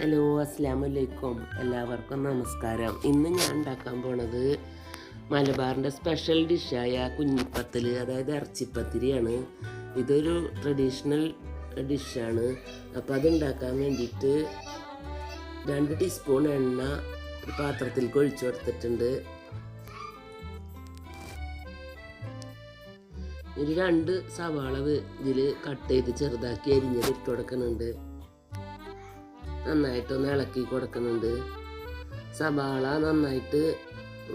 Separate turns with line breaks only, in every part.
Hello അസ്സാം വലൈക്കും എല്ലാവർക്കും നമസ്കാരം. ഇന്ന് ഞാൻ ഉണ്ടാക്കാൻ പോണത് മലബാറിന്റെ സ്പെഷ്യൽ ഡിഷായ കുഞ്ഞിപ്പത്തൽ അതായത് ഇറച്ചിപ്പത്തിരിയാണ്. ഇതൊരു ട്രഡീഷണൽ ഡിഷാണ് അപ്പോൾ അത് ഉണ്ടാക്കാൻ വേണ്ടിയിട്ട് രണ്ട് ടീസ്പൂൺ എണ്ണ പാത്രത്തിൽ ഒഴിച്ചു കൊടുത്തിട്ടുണ്ട്. ഒരു രണ്ട് സവാള ഇതിൽ കട്ട് ചെയ്ത് ചെറുതാക്കി അരിഞ്ഞത് ഇട്ട് കൊടുക്കുന്നുണ്ട്. നന്നായിട്ടൊന്ന് ഇളക്കി കൊടുക്കുന്നുണ്ട്. സവാള നന്നായിട്ട്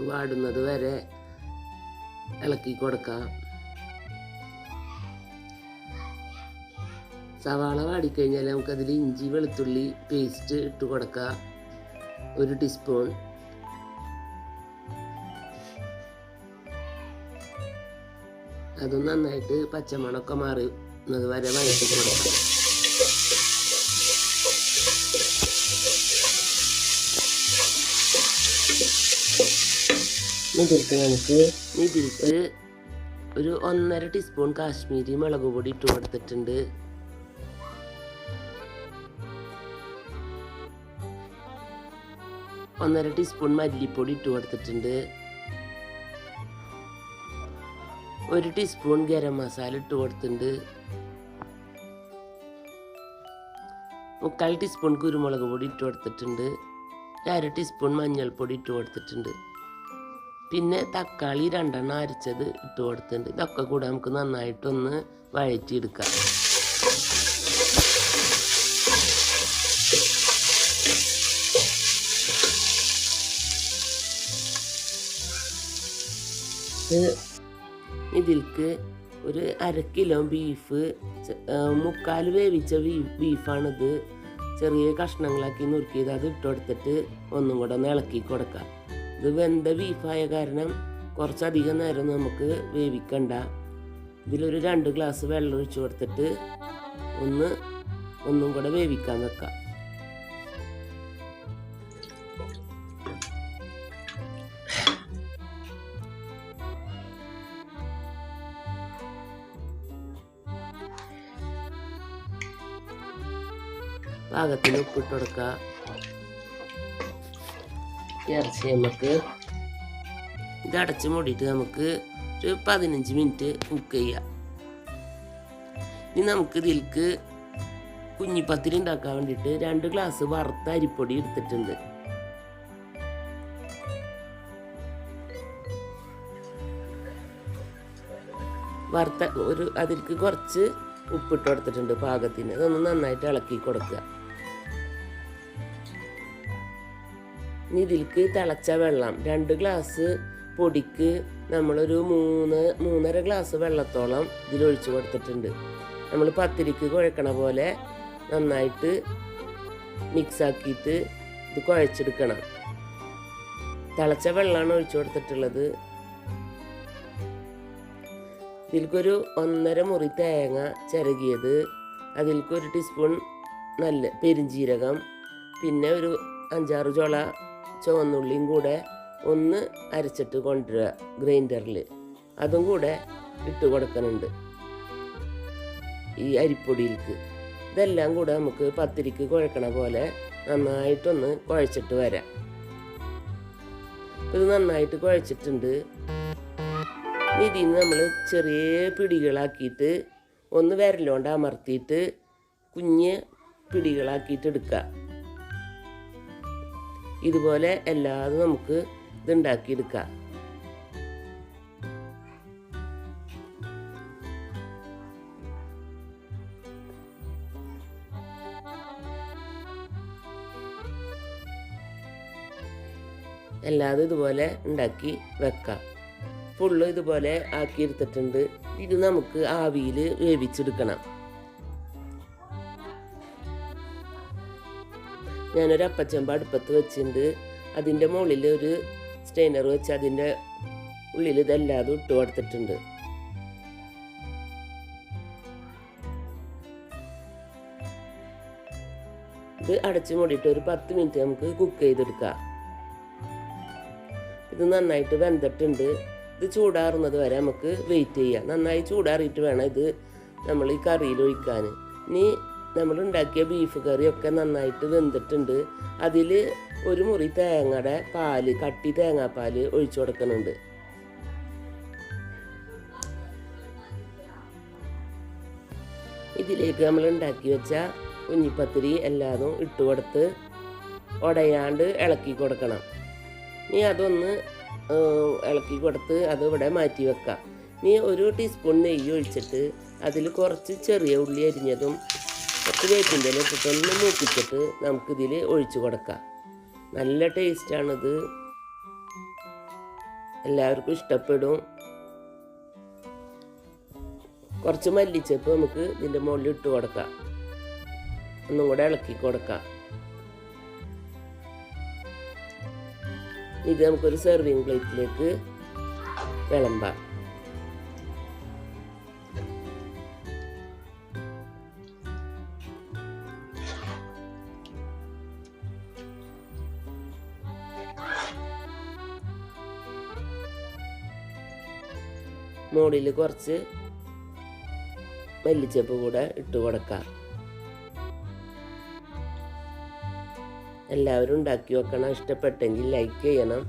വാടുന്നത് വരെ ഇളക്കി കൊടുക്കാം. സവാള വാടിക്കഴിഞ്ഞാൽ നമുക്കതിൽ ഇഞ്ചി വെളുത്തുള്ളി പേസ്റ്റ് ഇട്ട് കൊടുക്കാം. ഒരു ടീസ്പൂൺ. അത് നന്നായിട്ട് പച്ചമണമൊക്കെ മാറുന്നത് വരെ വഴറ്റി കൊടുക്കാം. ഇതിലേക്ക് നമുക്ക് ഇതിലേക്ക് ഒരു ഒന്നര ടീസ്പൂൺ കാശ്മീരി മുളക് പൊടി ഇട്ട് കൊടുത്തിട്ടുണ്ട്. ഒന്നര ടീസ്പൂൺ മല്ലിപ്പൊടി ഇട്ട് കൊടുത്തിട്ടുണ്ട്. ഒരു ടീസ്പൂൺ ഗരം മസാല ഇട്ട് കൊടുത്തിട്ടുണ്ട്. മുക്കാൽ ടീസ്പൂൺ കുരുമുളക് പൊടി ഇട്ട് കൊടുത്തിട്ടുണ്ട്. അര ടീസ്പൂൺ മഞ്ഞൾപ്പൊടി ഇട്ട് കൊടുത്തിട്ടുണ്ട്. പിന്നെ തക്കാളി രണ്ടെണ്ണം അരച്ചത് ഇട്ട് കൊടുത്തിട്ടുണ്ട്. ഇതൊക്കെ കൂടെ നമുക്ക് നന്നായിട്ടൊന്ന് വഴറ്റിയെടുക്കാം. ഇത് ഇതിൽക്ക് ഒരു അര കിലോ ബീഫ് മുക്കാൽ വേവിച്ച ബീഫാണിത് ചെറിയ കഷ്ണങ്ങളാക്കി നുറുക്കിയത്. അത് ഇട്ട് കൊടുത്തിട്ട് ഒന്നും കൂടെ ഒന്ന് ഇളക്കി കൊടുക്കാം. ഇത് വെന്ത ബീഫായ കാരണം കുറച്ചധികം നേരം നമുക്ക് വേവിക്കണ്ട. ഇതിലൊരു രണ്ട് ഗ്ലാസ് വെള്ളം ഒഴിച്ചു കൊടുത്തിട്ട് ഒന്ന് ഒന്നും കൂടെ വേവിക്കാൻ വെക്കാം. പാകത്തിന് ഉപ്പിട്ട് കൊടുക്കുക ഇറച്ചി നമുക്ക് ഇത് അടച്ച് മൂടിയിട്ട് നമുക്ക് ഒരു പതിനഞ്ച് മിനിറ്റ് കുക്ക് ചെയ്യാം. ഇനി നമുക്ക് ഇതിൽക്ക് കുഞ്ഞിപ്പത്തിരി ഉണ്ടാക്കാൻ വേണ്ടിയിട്ട് രണ്ട് ഗ്ലാസ് വറുത്ത അരിപ്പൊടി എടുത്തിട്ടുണ്ട്. വറുത്ത ഒരു അതിലേക്ക് കുറച്ച് ഉപ്പിട്ട് കൊടുത്തിട്ടുണ്ട് പാകത്തിന്. അതൊന്ന് നന്നായിട്ട് ഇളക്കി കൊടുക്കുക. ഇനി ഇതിലേക്ക് തിളച്ച വെള്ളം. രണ്ട് ഗ്ലാസ് പൊടിക്ക് നമ്മളൊരു മൂന്ന് മൂന്നര ഗ്ലാസ് വെള്ളത്തോളം ഇതിലൊഴിച്ചു കൊടുത്തിട്ടുണ്ട്. നമ്മൾ പത്തിരിക്ക് കുഴക്കണ പോലെ നന്നായിട്ട് മിക്സാക്കിയിട്ട് ഇത് കുഴച്ചെടുക്കണം. തിളച്ച വെള്ളമാണ് ഒഴിച്ചു കൊടുത്തിട്ടുള്ളത്. ഇതിൽക്കൊരു ഒന്നര മുറി തേങ്ങ ചിരകിയത് അതിൽക്കൊരു ടീസ്പൂൺ നല്ല പെരിഞ്ജീരകം പിന്നെ ഒരു അഞ്ചാറ് ചുള ചുവന്നുള്ളിയും കൂടെ ഒന്ന് അരച്ചിട്ട് കൊണ്ടുവരിക ഗ്രൈൻഡറിൽ. അതും കൂടെ ഇട്ട് കൊടുക്കുന്നുണ്ട് ഈ അരിപ്പൊടിയിലേക്ക് ഇതെല്ലാം കൂടെ നമുക്ക് പത്തിരിക്ക് കുഴക്കണ പോലെ നന്നായിട്ടൊന്ന് കുഴച്ചിട്ട് വരാം. ഇത് നന്നായിട്ട് കുഴച്ചിട്ടുണ്ട്. ഇതിൽ നമ്മൾ ചെറിയ പിടികളാക്കിയിട്ട് ഒന്ന് വിരലോണ്ട് അമർത്തിയിട്ട് കുഞ്ഞ് പിടികളാക്കിയിട്ട് എടുക്കുക. ഇതുപോലെ എല്ലാതും നമുക്ക് ഇതുണ്ടാക്കിയെടുക്കാം. എല്ലാതും ഇതുപോലെ ഉണ്ടാക്കി വെക്കാം. ഫുള്ള് ഇതുപോലെ ആക്കിയെടുത്തിട്ടുണ്ട്. ഇത് നമുക്ക് ആവിയിൽ വേവിച്ചെടുക്കണം. ഞാനൊരു അപ്പച്ചമ്പ അടുപ്പത്ത് വെച്ചിട്ടുണ്ട് അതിന്റെ മുകളിൽ ഒരു സ്റ്റെയിനർ വെച്ച് അതിന്റെ ഉള്ളിൽ ഇതല്ലാതെ ഇട്ട് കൊടുത്തിട്ടുണ്ട്. ഇത് അടച്ചു മൂടിയിട്ട് ഒരു പത്ത് മിനിറ്റ് നമുക്ക് കുക്ക് ചെയ്തെടുക്കാം. ഇത് നന്നായിട്ട് വെന്തിട്ടുണ്ട്. ഇത് ചൂടാറുന്നത് വരെ നമുക്ക് വെയിറ്റ് ചെയ്യാം. നന്നായി ചൂടാറിയിട്ട് വേണം ഇത് നമ്മൾ ഈ കറിയിൽ ഒഴിക്കാൻ. ഇനി നമ്മൾ ഉണ്ടാക്കിയ ബീഫ് കറിയൊക്കെ നന്നായിട്ട് വെന്തിട്ടുണ്ട്. അതിൽ ഒരു മുറി തേങ്ങയുടെ പാൽ കട്ടി തേങ്ങാപ്പാൽ ഒഴിച്ചു കൊടുക്കുന്നുണ്ട്. ഇതിലേക്ക് നമ്മൾ ഉണ്ടാക്കി വെച്ച കുഞ്ഞിപ്പത്തിരി എല്ലാതും ഇട്ട് കൊടുത്ത് ഉടയാണ്ട് ഇളക്കി കൊടുക്കണം. നീ അതൊന്ന് ഇളക്കി കൊടുത്ത് അത് ഇവിടെ മാറ്റി വെക്കാം. നീ ഒരു ടീസ്പൂൺ നെയ്യ് ഒഴിച്ചിട്ട് അതിൽ കുറച്ച് ചെറിയ ഉള്ളി അരിഞ്ഞതും കുറച്ച് വേപ്പിന്റെ ഇല ഇട്ടിട്ടൊന്ന് മൂപ്പിച്ചിട്ട് നമുക്കിതിൽ ഒഴിച്ചു കൊടുക്കാം. നല്ല ടേസ്റ്റാണിത്. എല്ലാവർക്കും ഇഷ്ടപ്പെടും. കുറച്ച് മല്ലിച്ചപ്പ് നമുക്ക് ഇതിന്റെ മുകളിൽ ഇട്ട് കൊടുക്കാം. ഒന്നും കൂടെ ഇളക്കി കൊടുക്കാം. ഇത് നമുക്കൊരു സെർവിങ് പ്ലേറ്റിലേക്ക് വിളമ്പാം. മുകളിൽ കുറച്ച് മല്ലിച്ചപ്പ് കൂടെ ഇട്ട് കൊടുക്കാം. എല്ലാവരും ഉണ്ടാക്കി വെക്കണം. ഇഷ്ടപ്പെട്ടെങ്കിൽ ലൈക്ക് ചെയ്യണം.